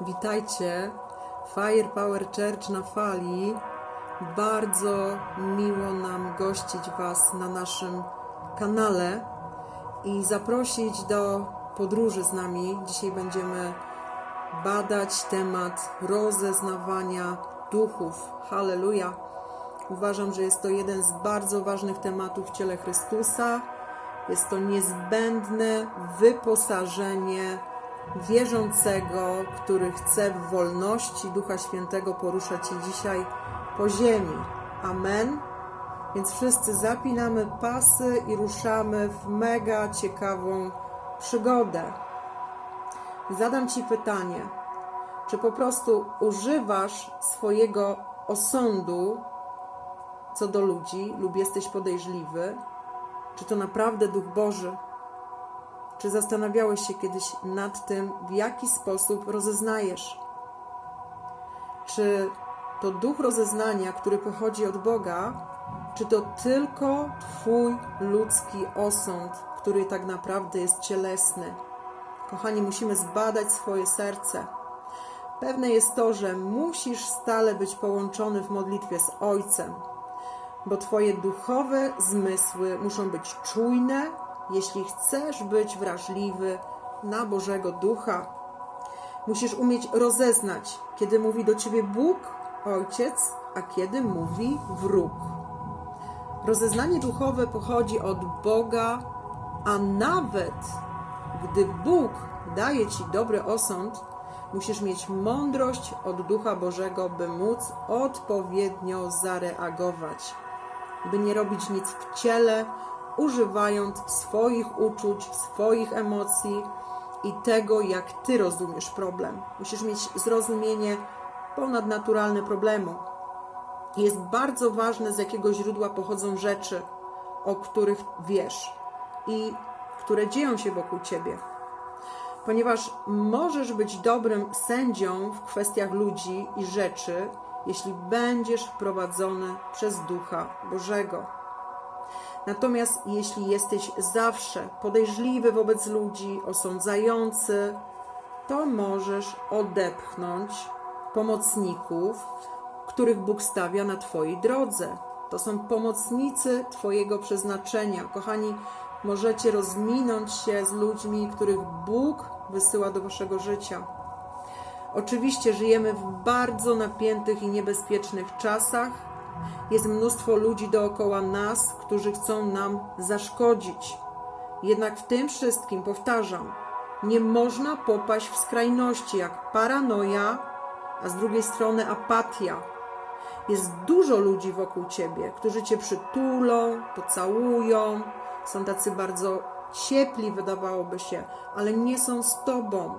Witajcie. Fire Power Church na fali. Bardzo miło nam gościć Was na naszym kanale i zaprosić do podróży z nami. Dzisiaj będziemy badać temat rozeznawania duchów. Halleluja. Uważam, że jest to jeden z bardzo ważnych tematów w ciele Chrystusa. Jest to niezbędne wyposażenie wierzącego, który chce w wolności Ducha Świętego poruszać się dzisiaj po ziemi. Amen. Więc wszyscy zapinamy pasy i ruszamy w mega ciekawą przygodę. Zadam Ci pytanie: czy po prostu używasz swojego osądu co do ludzi, lub jesteś podejrzliwy? Czy to naprawdę Duch Boży? Czy zastanawiałeś się kiedyś nad tym, w jaki sposób rozeznajesz? Czy to duch rozeznania, który pochodzi od Boga, czy to tylko Twój ludzki osąd, który tak naprawdę jest cielesny? Kochani, musimy zbadać swoje serce. Pewne jest to, że musisz stale być połączony w modlitwie z Ojcem, bo Twoje duchowe zmysły muszą być czujne, jeśli chcesz być wrażliwy na Bożego Ducha. Musisz umieć rozeznać, kiedy mówi do Ciebie Bóg, Ojciec, a kiedy mówi wróg. Rozeznanie duchowe pochodzi od Boga, a nawet gdy Bóg daje Ci dobry osąd, musisz mieć mądrość od Ducha Bożego, by móc odpowiednio zareagować, by nie robić nic w ciele, używając swoich uczuć, swoich emocji i tego, jak Ty rozumiesz problem. Musisz mieć zrozumienie ponadnaturalne problemu. Jest bardzo ważne, z jakiego źródła pochodzą rzeczy, o których wiesz i które dzieją się wokół Ciebie. Ponieważ możesz być dobrym sędzią w kwestiach ludzi i rzeczy, jeśli będziesz prowadzony przez Ducha Bożego. Natomiast jeśli jesteś zawsze podejrzliwy wobec ludzi, osądzający, to możesz odepchnąć pomocników, których Bóg stawia na Twojej drodze. To są pomocnicy Twojego przeznaczenia. Kochani, możecie rozminąć się z ludźmi, których Bóg wysyła do Waszego życia. Oczywiście żyjemy w bardzo napiętych i niebezpiecznych czasach. Jest mnóstwo ludzi dookoła nas, którzy chcą nam zaszkodzić. Jednak w tym wszystkim, powtarzam, nie można popaść w skrajności jak paranoja, a z drugiej strony apatia. Jest dużo ludzi wokół ciebie, którzy cię przytulą, pocałują, są tacy bardzo ciepli, wydawałoby się, ale nie są z tobą.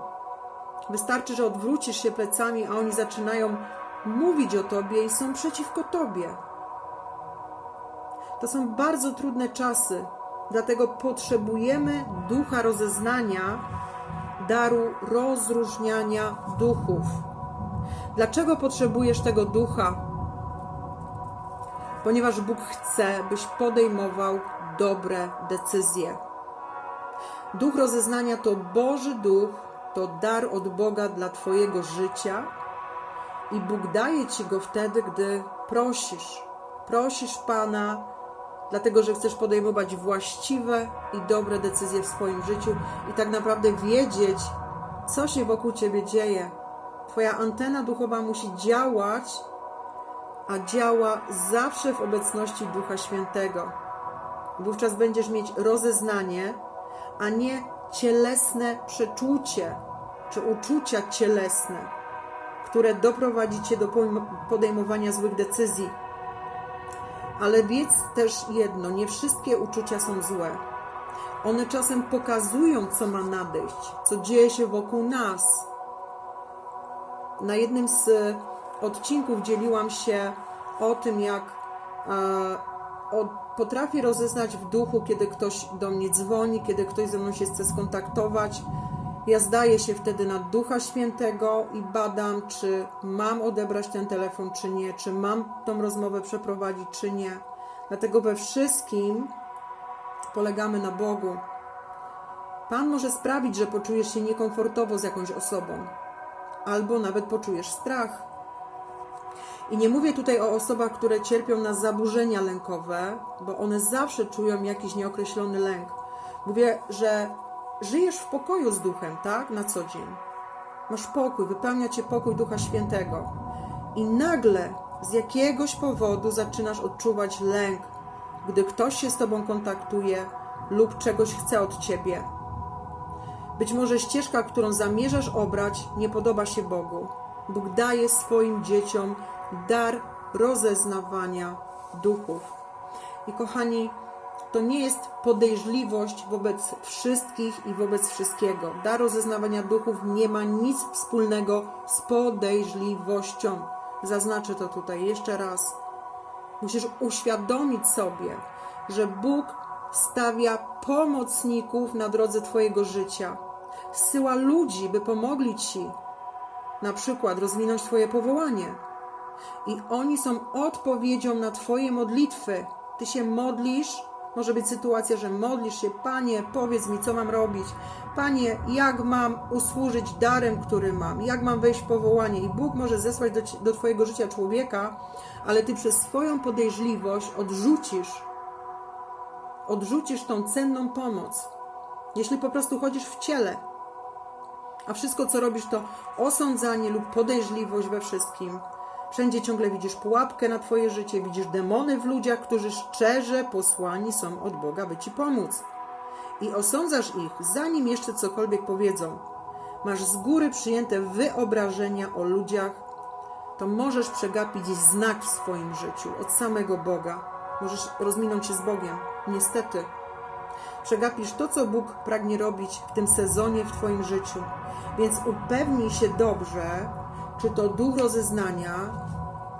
Wystarczy, że odwrócisz się plecami, a oni zaczynają mówić o tobie i są przeciwko tobie. To są bardzo trudne czasy, dlatego potrzebujemy ducha rozeznania, daru rozróżniania duchów. Dlaczego potrzebujesz tego ducha? Ponieważ Bóg chce, byś podejmował dobre decyzje. Duch rozeznania to Boży Duch, to dar od Boga dla Twojego życia i Bóg daje Ci go wtedy, gdy prosisz. Prosisz Pana, dlatego że chcesz podejmować właściwe i dobre decyzje w swoim życiu i tak naprawdę wiedzieć, co się wokół Ciebie dzieje. Twoja antena duchowa musi działać, a działa zawsze w obecności Ducha Świętego. Wówczas będziesz mieć rozeznanie, a nie cielesne przeczucie czy uczucia cielesne, które doprowadzi cię do podejmowania złych decyzji. Ale wiedz też jedno: nie wszystkie uczucia są złe. One czasem pokazują, co ma nadejść, co dzieje się wokół nas. Na jednym z odcinków dzieliłam się o tym, jak e, potrafię rozeznać w duchu, kiedy ktoś do mnie dzwoni, kiedy ktoś ze mną się chce skontaktować. Ja zdaję się wtedy na Ducha Świętego i badam, czy mam odebrać ten telefon, czy nie, czy mam tą rozmowę przeprowadzić, czy nie. Dlatego we wszystkim polegamy na Bogu. Pan może sprawić, że poczujesz się niekomfortowo z jakąś osobą, albo nawet poczujesz strach. I nie mówię tutaj o osobach, które cierpią na zaburzenia lękowe, bo one zawsze czują jakiś nieokreślony lęk. Mówię, że żyjesz w pokoju z duchem, tak? Na co dzień. Masz pokój, wypełnia cię pokój Ducha Świętego. I nagle z jakiegoś powodu zaczynasz odczuwać lęk, gdy ktoś się z tobą kontaktuje lub czegoś chce od ciebie. Być może ścieżka, którą zamierzasz obrać, nie podoba się Bogu. Bóg daje swoim dzieciom dar rozeznawania duchów. I kochani, to nie jest podejrzliwość wobec wszystkich i wobec wszystkiego. Dar rozeznawania duchów nie ma nic wspólnego z podejrzliwością. Zaznaczę to tutaj jeszcze raz. Musisz uświadomić sobie, że Bóg stawia pomocników na drodze Twojego życia. Zsyła ludzi, by pomogli Ci, na przykład rozwinąć Twoje powołanie. I oni są odpowiedzią na Twoje modlitwy. Ty się modlisz, może być sytuacja, że modlisz się, Panie, powiedz mi, co mam robić. Panie, jak mam usłużyć darem, który mam? Jak mam wejść w powołanie? I Bóg może zesłać do, do Twojego życia człowieka, ale Ty przez swoją podejrzliwość odrzucisz, odrzucisz tą cenną pomoc. Jeśli po prostu chodzisz w ciele, a wszystko, co robisz, to osądzanie lub podejrzliwość we wszystkim. Wszędzie ciągle widzisz pułapkę na Twoje życie, widzisz demony w ludziach, którzy szczerze posłani są od Boga, by Ci pomóc. I osądzasz ich, zanim jeszcze cokolwiek powiedzą. Masz z góry przyjęte wyobrażenia o ludziach, to możesz przegapić znak w swoim życiu od samego Boga. Możesz rozminąć się z Bogiem. Niestety. Przegapisz to, co Bóg pragnie robić w tym sezonie w Twoim życiu. Więc upewnij się dobrze, czy to duch rozeznania,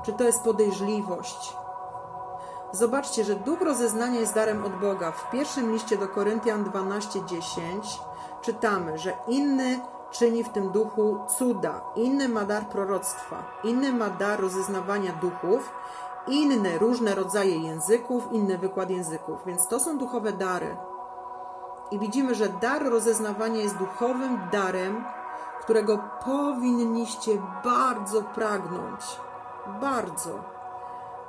czy to jest podejrzliwość. Zobaczcie, że duch rozeznania jest darem od Boga. W pierwszym liście do Koryntian 12:10 czytamy, że inny czyni w tym duchu cuda, inny ma dar proroctwa, inny ma dar rozeznawania duchów, inne różne rodzaje języków, inny wykład języków. Więc to są duchowe dary. I widzimy, że dar rozeznawania jest duchowym darem, którego powinniście bardzo pragnąć. Bardzo.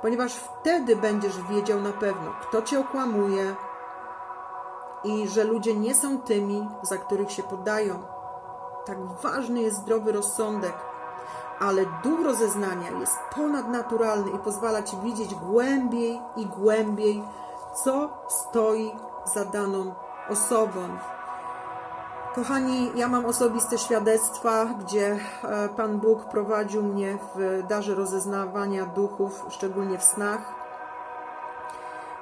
Ponieważ wtedy będziesz wiedział na pewno, kto cię okłamuje i że ludzie nie są tymi, za których się podają. Tak ważny jest zdrowy rozsądek, ale duch rozeznania jest ponadnaturalny i pozwala ci widzieć głębiej i głębiej, co stoi za daną osobą. Kochani, ja mam osobiste świadectwa, gdzie e, Pan Bóg prowadził mnie w darze rozeznawania duchów, szczególnie w snach,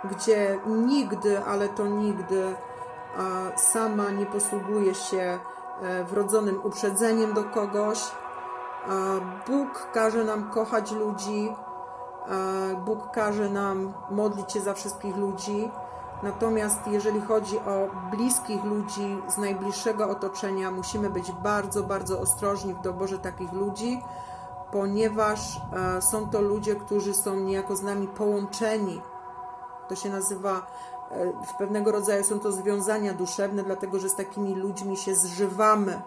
gdzie nigdy, ale to nigdy sama nie posługuję się e, wrodzonym uprzedzeniem do kogoś. Bóg każe nam kochać ludzi, Bóg każe nam modlić się za wszystkich ludzi. Natomiast jeżeli chodzi o bliskich ludzi z najbliższego otoczenia, musimy być bardzo, bardzo ostrożni w doborze takich ludzi, ponieważ e, są to ludzie, którzy są niejako z nami połączeni. To się nazywa e, w pewnego rodzaju są to związania duszewne, dlatego że z takimi ludźmi się zżywamy.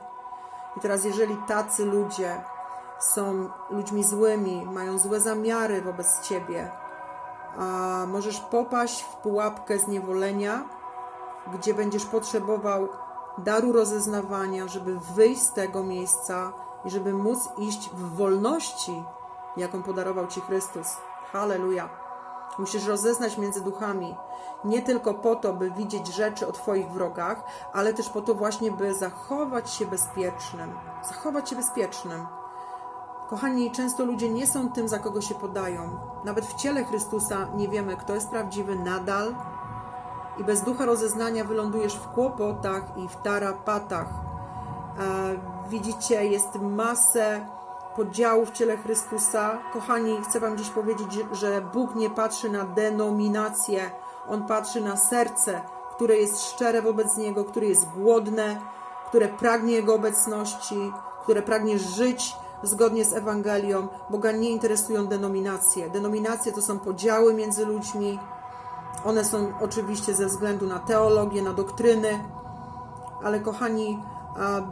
I teraz, jeżeli tacy ludzie są ludźmi złymi, mają złe zamiary wobec ciebie, a możesz popaść w pułapkę zniewolenia, gdzie będziesz potrzebował daru rozeznawania, żeby wyjść z tego miejsca i żeby móc iść w wolności, jaką podarował Ci Chrystus. Halleluja. Musisz rozeznać między duchami, nie tylko po to, by widzieć rzeczy o Twoich wrogach, ale też po to właśnie, by zachować się bezpiecznym. Zachować się bezpiecznym. Kochani, często ludzie nie są tym, za kogo się podają. Nawet w ciele Chrystusa nie wiemy, kto jest prawdziwy nadal. I bez ducha rozeznania wylądujesz w kłopotach i w tarapatach. E, widzicie, jest masę podziałów w ciele Chrystusa. Kochani, chcę Wam dziś powiedzieć, że Bóg nie patrzy na denominację, On patrzy na serce, które jest szczere wobec Niego, które jest głodne, które pragnie Jego obecności, które pragnie żyć zgodnie z Ewangelią. Boga nie interesują denominacje. Denominacje to są podziały między ludźmi. One są oczywiście ze względu na teologię, na doktryny, ale kochani,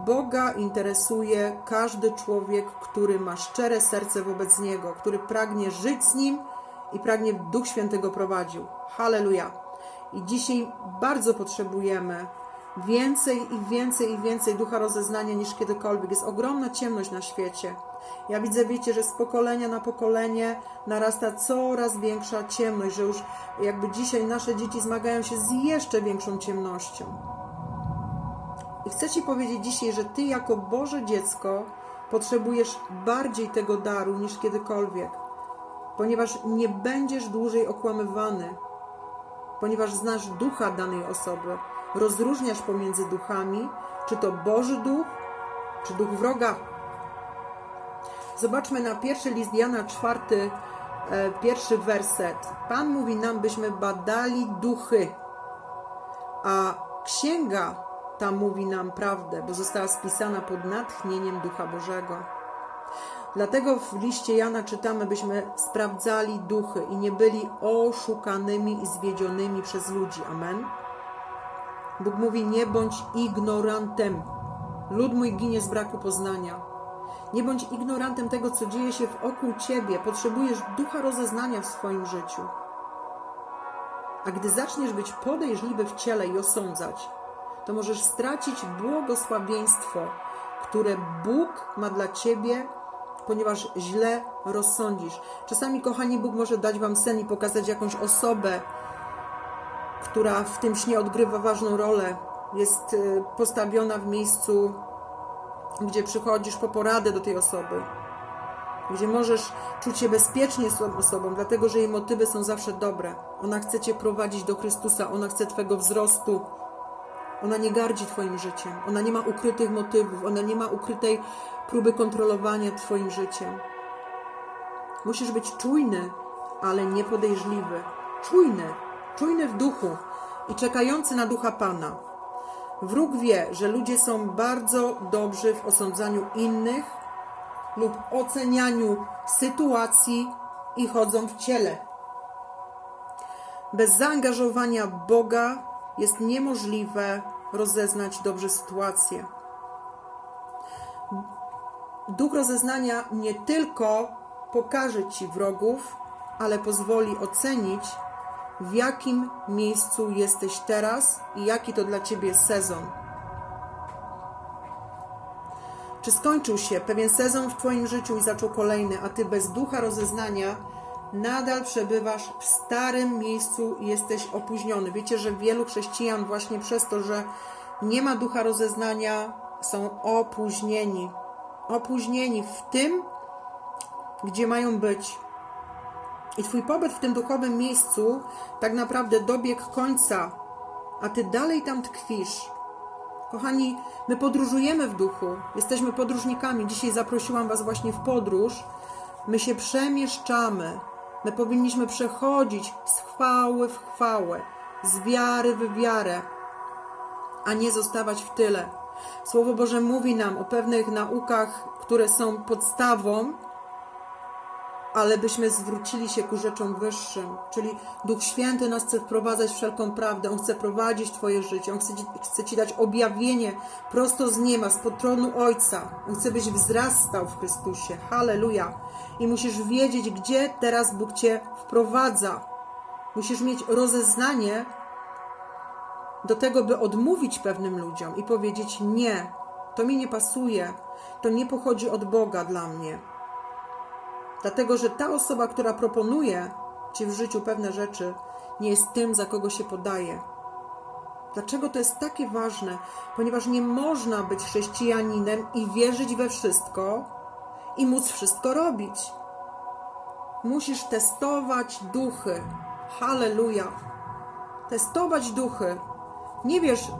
Boga interesuje każdy człowiek, który ma szczere serce wobec Niego, który pragnie żyć z Nim i pragnie Duch Świętego prowadził. Halleluja! I dzisiaj bardzo potrzebujemy więcej i więcej i więcej ducha rozeznania niż kiedykolwiek. Jest ogromna ciemność na świecie. Ja widzę, wiecie, że z pokolenia na pokolenie narasta coraz większa ciemność, że już jakby dzisiaj nasze dzieci zmagają się z jeszcze większą ciemnością. I chcę Ci powiedzieć dzisiaj, że Ty jako Boże dziecko potrzebujesz bardziej tego daru niż kiedykolwiek, ponieważ nie będziesz dłużej okłamywany, ponieważ znasz ducha danej osoby, rozróżniasz pomiędzy duchami, czy to Boży duch, czy duch wroga. Zobaczmy na pierwszy list Jana, czwarty, e, pierwszy werset. Pan mówi nam, byśmy badali duchy, a księga ta mówi nam prawdę, bo została spisana pod natchnieniem Ducha Bożego. Dlatego w liście Jana czytamy, byśmy sprawdzali duchy i nie byli oszukanymi i zwiedzionymi przez ludzi. Amen. Bóg mówi: Nie bądź ignorantem. Lud mój ginie z braku poznania. Nie bądź ignorantem tego, co dzieje się wokół ciebie. Potrzebujesz ducha rozeznania w swoim życiu. A gdy zaczniesz być podejrzliwy w ciele i osądzać, to możesz stracić błogosławieństwo, które Bóg ma dla ciebie, ponieważ źle rozsądzisz. Czasami, kochani, Bóg może dać wam sen i pokazać jakąś osobę, która w tym śnie odgrywa ważną rolę, jest y, postawiona w miejscu, gdzie przychodzisz po poradę do tej osoby, gdzie możesz czuć się bezpiecznie z tą osobą, dlatego że jej motywy są zawsze dobre. Ona chce cię prowadzić do Chrystusa, ona chce twojego wzrostu. Ona nie gardzi Twoim życiem, ona nie ma ukrytych motywów, ona nie ma ukrytej próby kontrolowania Twoim życiem. Musisz być czujny, ale nie podejrzliwy. Czujny, czujny w duchu i czekający na ducha Pana. Wróg wie, że ludzie są bardzo dobrzy w osądzaniu innych lub ocenianiu sytuacji i chodzą w ciele. Bez zaangażowania Boga jest niemożliwe rozeznać dobrze sytuację. Duch rozeznania nie tylko pokaże ci wrogów, ale pozwoli ocenić, w jakim miejscu jesteś teraz i jaki to dla ciebie sezon. Czy skończył się pewien sezon w Twoim życiu i zaczął kolejny, a Ty bez ducha rozeznania nadal przebywasz w starym miejscu i jesteś opóźniony. Wiecie, że wielu chrześcijan właśnie przez to, że nie ma ducha rozeznania, są opóźnieni. Opóźnieni w tym, gdzie mają być. I Twój pobyt w tym duchowym miejscu tak naprawdę dobiegł końca, a Ty dalej tam tkwisz. Kochani, my podróżujemy w duchu, jesteśmy podróżnikami. Dzisiaj zaprosiłam Was właśnie w podróż. My się przemieszczamy. My powinniśmy przechodzić z chwały w chwałę, z wiary w wiarę, a nie zostawać w tyle. Słowo Boże mówi nam o pewnych naukach, które są podstawą, ale byśmy zwrócili się ku rzeczom wyższym. Czyli Duch Święty nas chce wprowadzać wszelką prawdę. On chce prowadzić Twoje życie. On chce ci, chce ci dać objawienie prosto z nieba, z tronu Ojca. On chce, byś wzrastał w Chrystusie. Halleluja. I musisz wiedzieć, gdzie teraz Bóg Cię wprowadza. Musisz mieć rozeznanie do tego, by odmówić pewnym ludziom i powiedzieć: Nie, to mi nie pasuje, to nie pochodzi od Boga dla mnie. Dlatego, że ta osoba, która proponuje Ci w życiu pewne rzeczy, nie jest tym, za kogo się podaje. Dlaczego to jest takie ważne? Ponieważ nie można być chrześcijaninem i wierzyć we wszystko i móc wszystko robić. Musisz testować duchy. Halleluja. Testować duchy. Nie wiesz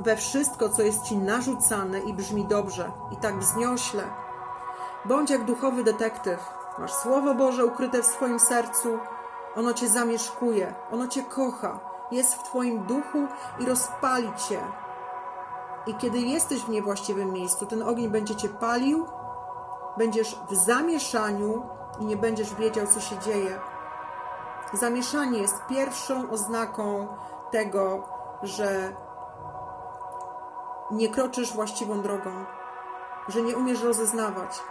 we wszystko, co jest ci narzucane i brzmi dobrze i tak wzniośle. Bądź jak duchowy detektyw. Masz Słowo Boże ukryte w swoim sercu. Ono cię zamieszkuje, ono cię kocha, jest w twoim duchu i rozpali cię. I kiedy jesteś w niewłaściwym miejscu, ten ogień będzie cię palił, będziesz w zamieszaniu i nie będziesz wiedział, co się dzieje. Zamieszanie jest pierwszą oznaką tego, że nie kroczysz właściwą drogą, że nie umiesz rozeznawać.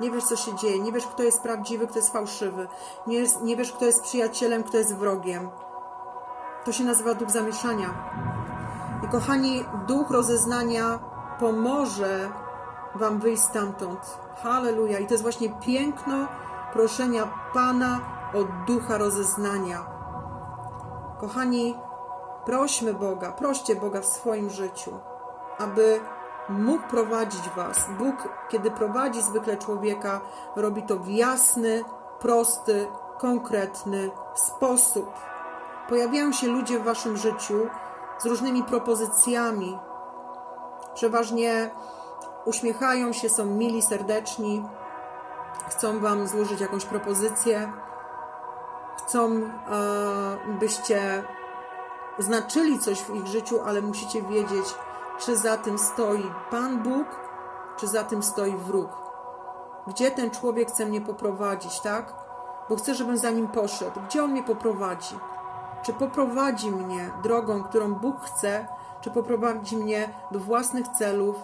Nie wiesz, co się dzieje, nie wiesz, kto jest prawdziwy, kto jest fałszywy, nie, nie wiesz, kto jest przyjacielem, kto jest wrogiem. To się nazywa duch zamieszania. I kochani, duch rozeznania pomoże Wam wyjść stamtąd. Halleluja. I to jest właśnie piękno proszenia Pana o ducha rozeznania. Kochani, prośmy Boga, proście Boga w swoim życiu, aby mógł prowadzić Was. Bóg, kiedy prowadzi zwykle człowieka, robi to w jasny, prosty, konkretny sposób. Pojawiają się ludzie w Waszym życiu z różnymi propozycjami. Przeważnie uśmiechają się, są mili, serdeczni, chcą Wam złożyć jakąś propozycję, chcą, e, byście znaczyli coś w ich życiu, ale musicie wiedzieć, czy za tym stoi Pan Bóg, czy za tym stoi wróg. Gdzie ten człowiek chce mnie poprowadzić, tak? Bo chcę, żebym za nim poszedł. Gdzie on mnie poprowadzi? Czy poprowadzi mnie drogą, którą Bóg chce, czy poprowadzi mnie do własnych celów,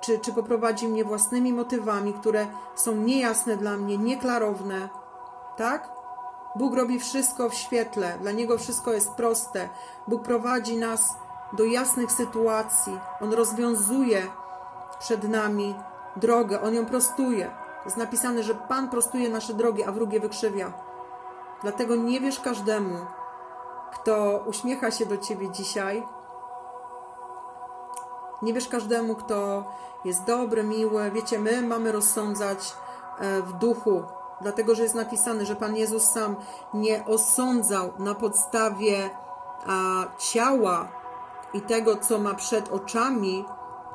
czy, czy poprowadzi mnie własnymi motywami, które są niejasne dla mnie, nieklarowne, tak? Bóg robi wszystko w świetle, dla Niego wszystko jest proste. Bóg prowadzi nas do jasnych sytuacji, On rozwiązuje przed nami drogę, On ją prostuje. Jest napisane, że Pan prostuje nasze drogi, a wróg je wykrzywia. Dlatego nie wierz każdemu, kto uśmiecha się do Ciebie dzisiaj. Nie wierz każdemu, kto jest dobry, miły. Wiecie, my mamy rozsądzać e, w duchu, dlatego że jest napisane, że Pan Jezus sam nie osądzał na podstawie ciała i tego, co ma przed oczami,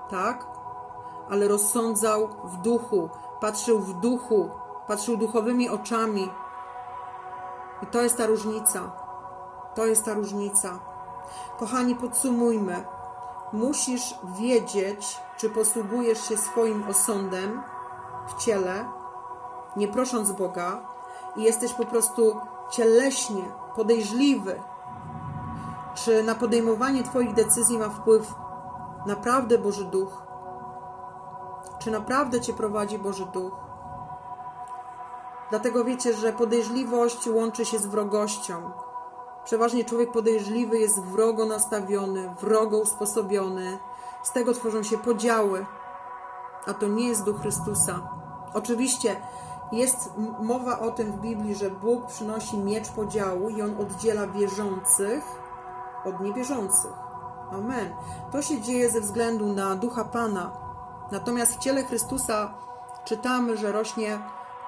tak? Ale rozsądzał w duchu, patrzył w duchu, patrzył duchowymi oczami. I to jest ta różnica. To jest ta różnica. Kochani, podsumujmy. Musisz wiedzieć, czy posługujesz się swoim osądem w ciele, nie prosząc Boga, i jesteś po prostu cieleśnie podejrzliwy, czy na podejmowanie Twoich decyzji ma wpływ naprawdę Boży Duch? Czy naprawdę Cię prowadzi Boży Duch? Dlatego wiecie, że podejrzliwość łączy się z wrogością. Przeważnie człowiek podejrzliwy jest wrogo nastawiony, wrogo usposobiony. Z tego tworzą się podziały, a to nie jest duch Chrystusa. Oczywiście jest mowa o tym w Biblii, że Bóg przynosi miecz podziału i on oddziela wierzących od niewierzących. Amen. To się dzieje ze względu na ducha Pana. Natomiast w ciele Chrystusa czytamy, że rośnie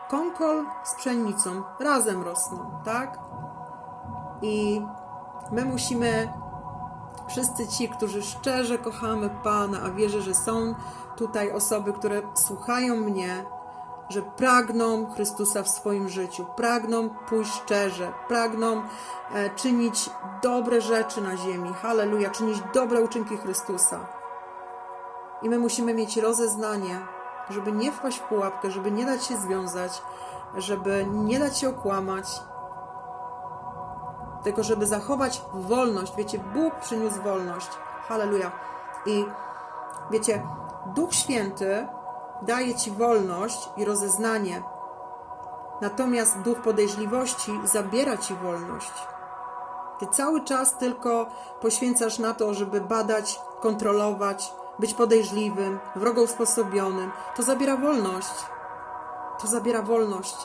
konkol z pszenicą, razem rosną, tak? I my musimy, wszyscy ci, którzy szczerze kochamy Pana, a wierzę, że są tutaj osoby, które słuchają mnie, że pragną Chrystusa w swoim życiu, pragną pójść szczerze, pragną e, czynić dobre rzeczy na ziemi, halleluja, czynić dobre uczynki Chrystusa. I my musimy mieć rozeznanie, żeby nie wpaść w pułapkę, żeby nie dać się związać, żeby nie dać się okłamać, tylko żeby zachować wolność. Wiecie, Bóg przyniósł wolność. Halleluja. I wiecie, Duch Święty daje ci wolność i rozeznanie. Natomiast duch podejrzliwości zabiera ci wolność. Ty cały czas tylko poświęcasz na to, żeby badać, kontrolować, być podejrzliwym, wrogo usposobionym. To zabiera wolność. To zabiera wolność.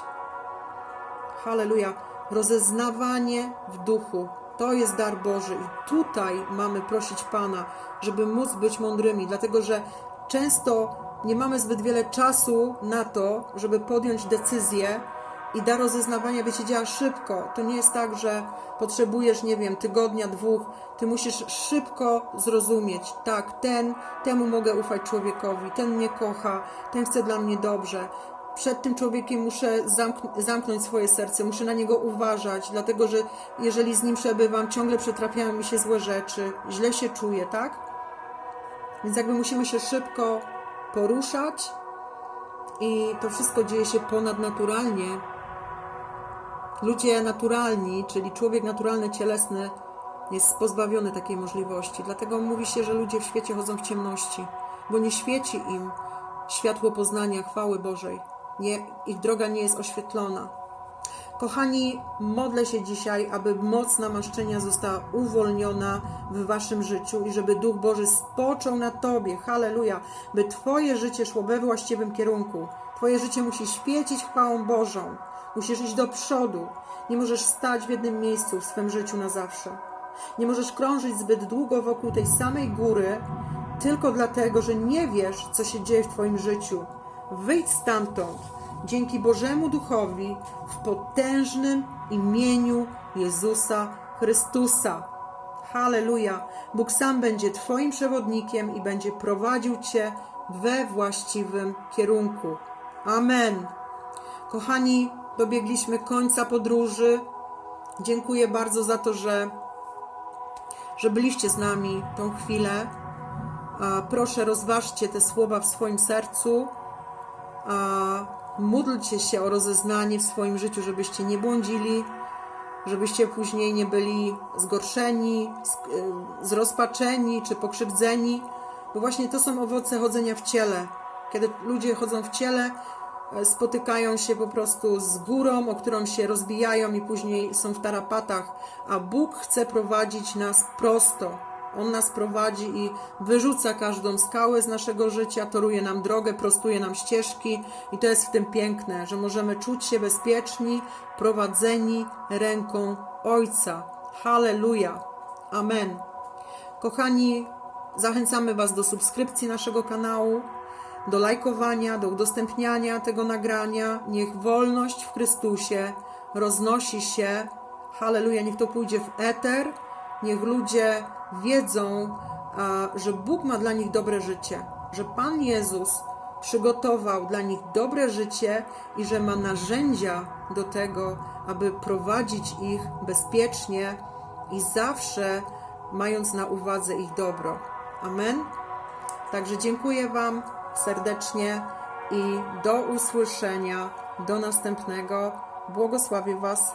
Halleluja. Rozeznawanie w duchu. To jest dar Boży i tutaj mamy prosić Pana, żeby móc być mądrymi, dlatego że często nie mamy zbyt wiele czasu na to, żeby podjąć decyzję i dar rozeznawania, wiecie, działa szybko. To nie jest tak, że potrzebujesz, nie wiem, tygodnia, dwóch. Ty musisz szybko zrozumieć, tak, ten, temu mogę ufać człowiekowi, ten mnie kocha, ten chce dla mnie dobrze przed tym człowiekiem muszę zamk- zamknąć swoje serce, muszę na niego uważać, dlatego że jeżeli z nim przebywam, ciągle przytrafiają mi się złe rzeczy, źle się czuję, tak? Więc jakby musimy się szybko poruszać i to wszystko dzieje się ponadnaturalnie. Ludzie naturalni, czyli człowiek naturalny, cielesny, jest pozbawiony takiej możliwości. Dlatego mówi się, że ludzie w świecie chodzą w ciemności, bo nie świeci im światło poznania chwały Bożej. Nie, ich droga nie jest oświetlona. Kochani, modlę się dzisiaj, aby moc namaszczenia została uwolniona w Waszym życiu i żeby Duch Boży spoczął na Tobie. Halleluja! By Twoje życie szło we właściwym kierunku. Twoje życie musi świecić chwałą Bożą. Musisz iść do przodu. Nie możesz stać w jednym miejscu w swym życiu na zawsze. Nie możesz krążyć zbyt długo wokół tej samej góry, tylko dlatego, że nie wiesz, co się dzieje w Twoim życiu. Wyjdź stamtąd dzięki Bożemu Duchowi w potężnym imieniu Jezusa Chrystusa. Halleluja! Bóg sam będzie Twoim przewodnikiem i będzie prowadził Cię we właściwym kierunku. Amen. Kochani, dobiegliśmy końca podróży. Dziękuję bardzo za to, że, że byliście z nami tą chwilę. Proszę, rozważcie te słowa w swoim sercu. Módlcie się o rozeznanie w swoim życiu, żebyście nie błądzili, żebyście później nie byli zgorszeni, y, zrozpaczeni czy pokrzywdzeni, bo właśnie to są owoce chodzenia w ciele. Kiedy ludzie chodzą w ciele, e, spotykają się po prostu z górą, o którą się rozbijają i później są w tarapatach, a Bóg chce prowadzić nas prosto. On nas prowadzi i wyrzuca każdą skałę z naszego życia, toruje nam drogę, prostuje nam ścieżki i to jest w tym piękne, że możemy czuć się bezpieczni, prowadzeni ręką Ojca. Halleluja. Amen. Kochani, zachęcamy Was do subskrypcji naszego kanału, do lajkowania, do udostępniania tego nagrania. Niech wolność w Chrystusie roznosi się. Halleluja, niech to pójdzie w eter. Niech ludzie wiedzą, a, że Bóg ma dla nich dobre życie, że Pan Jezus przygotował dla nich dobre życie i że ma narzędzia do tego, aby prowadzić ich bezpiecznie i zawsze mając na uwadze ich dobro. Amen. Także dziękuję Wam serdecznie i do usłyszenia, do następnego. Błogosławię Was